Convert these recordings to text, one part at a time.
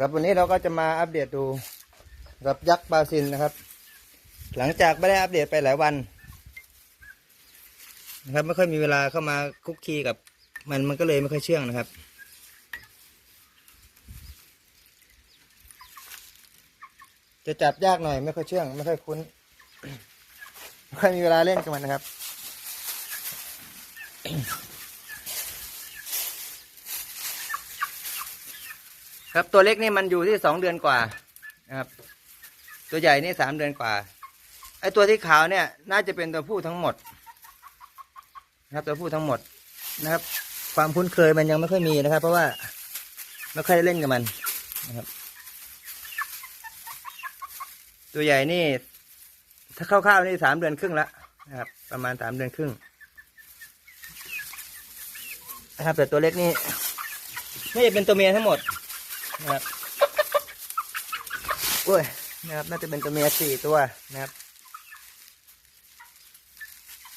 ครับวันนี้เราก็จะมาอัปเดตดูกับยักษ์บราซิลนะครับ หลังจากไม่ได้อัปเดตไปหลายวันนะครับไม่ค่อยมีเวลาเข้ามาคุกคีกับมันมันก็เลยไม่ค่อยเชื่องนะครับ จะจับยากหน่อย ไม่ค่อยเชื่อง ไม่ค่อยคุ้นไม่ค่อยมีเวลาเล่นกับมันนะครับ ครับตัวเล็กนี่มันอยู่ที่สองเดือนกว่านะครับ ตัวใหญ่นี่สามเดือนกว่าไอตัวที่ขาวเนี่ย น่าจะเป็นตัวผู้ทั้งหมด นะครับ ตัวผู้ทั้งหมดนะครับ ความคุ้นเคยมันยังไม่ค่อยมีนะครับ เพราะว่าไม่ค่อยได้เล่นกับมันนะครับ ตัวใหญ่นี่ ถ้าคร่าวๆนี่สามเดือนครึ่งแล้วนะครับ ประมาณสามเดือนครึ่งนะครับแต่ตัวเล็กนี่น่จะเป็นตัวเมียทั้งหมด นะครับโอ้ยนะครับน่าจะเป็นตัวเมียสี่ตัวนะครับ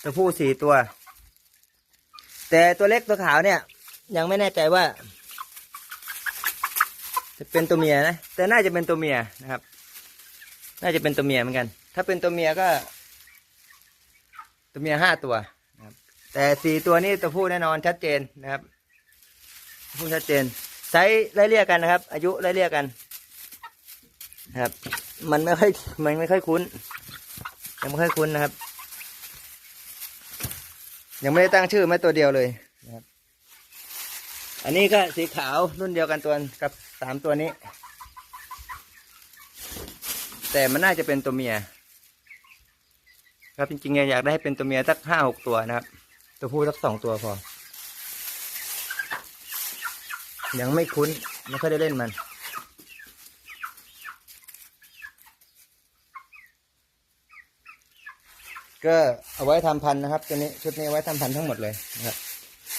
ตัวผู้สี่ตัว แต่ตัวเล็กตัวขาวเนี่ย ยังไม่แน่ใจว่า จะเป็นตัวเมียนะแต่น่าจะเป็นตัวเมียนะครับ น่าจะเป็นตัวเมียเหมือนกัน ถ้าเป็นตัวเมียก็ ตัวเมียห้าตัวนะครับ แต่สี่ตัวนี้ตัวผู้แน่นอนชัดเจนนะครับ ผู้ชัดเจน ไซส์ไล่เรียกกันนะครับ อายุไล่เรียกกันนะครับ มันไม่ค่อยมันไม่ค่อยคุ้นยังไม่ค่อยคุ้นนะครับ ยังไม่ได้ตั้งชื่อแม้ตัวเดียวเลยนะครับ อันนี้ก็สีขาวรุ่นเดียวกันตัวกับสามตัวนี้ แต่มันน่าจะเป็นตัวเมีย ครับจริงๆอยากได้ให้เป็นตัวเมียสักห้าหกตัวนะครับ ตัวผู้สักสองตัวพอ ยังไม่คุ้น ไม่ค่อยได้เล่นมันก็เอาไว้ทำพันธุ์นะครับตัวนี้ชุดนี้เอาไว้ทำพันธุ์ทั้งหมดเลยนะครับ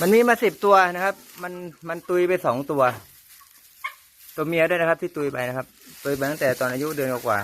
มันมีมาสิบตัวนะครับ มันมันตุยไปสองตัว ตัวเมียด้วยนะครับ ที่ตุยไปนะครับ ตุยไปตั้งแต่ตอนอายุเดือนกว่า